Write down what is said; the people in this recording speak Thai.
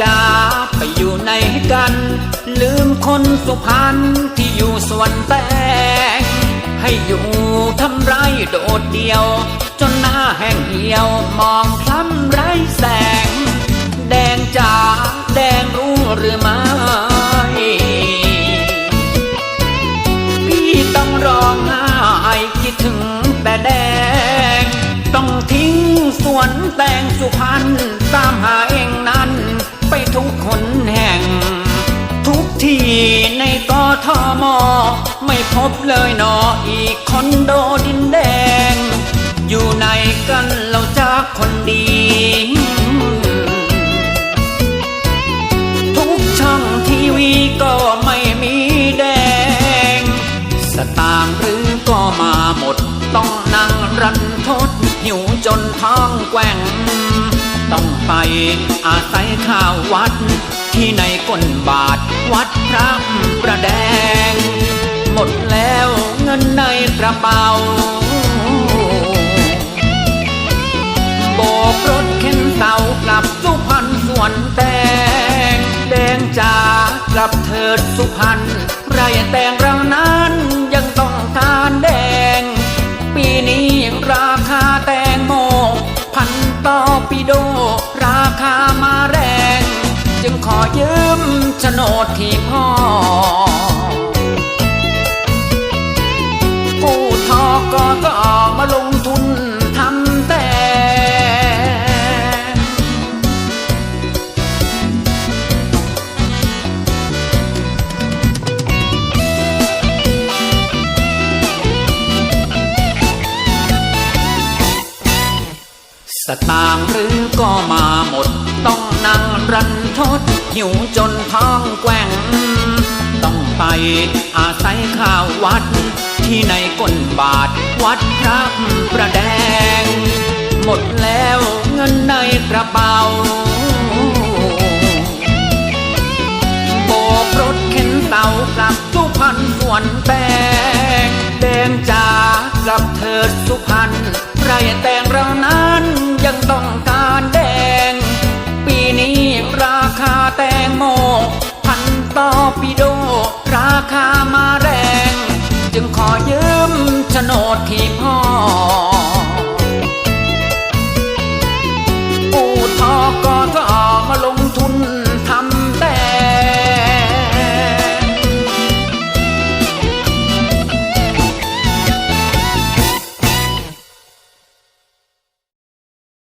จ๋าไปอยู่ไหนกัน ลืมคนสุพรรณที่อยู่สวนแตง ให้อยู่ทำไรโดดเดียว จนหน้าแห้งเหี่ยวมองคล้ำไรแสง แดงจ๋าแดงรู้หรือไม่พี่ต้องร้องไห้คิดถึงแต่แดง ต้องทิ้งสวนแตงสุพรรณตามหา กทมไม่พบเลยนออีกคอนโดดินแดง อยู่ไหนกันเราจากคนดี ทุกช่องทีวีก็ไม่มีแดง สตางค์หรือก็มาหมด ต้องนั่งรันทดหิวจนท้องแกว่ง ต้องไปอาศัยข้าววัด ที่ในก้นบาทวัดพระ กลับเถิดสุพรรณไรแต่งรังนั้นยังต้องการแดง ปีนี้ราคาแตงโม พันต่อปีโด ราคามาแรง จึงขอยืมโฉนดที่พ่อ สตางหรือก็มาหมด ต้องนั่งรันทด หิวจนท้องแกว่ง ต้องไปอาศัยข้าววัด ที่ในก้นบาท วัดพระประแดง หมดแล้วเงินในกระเป๋าโบกรถเข็นเสากลับสุพรรณสวนแตงแดงจากลับเถิดสุพรรณไรแตงเรานั้น คามาแรง จึงขอยืมโฉนดที่พ่อ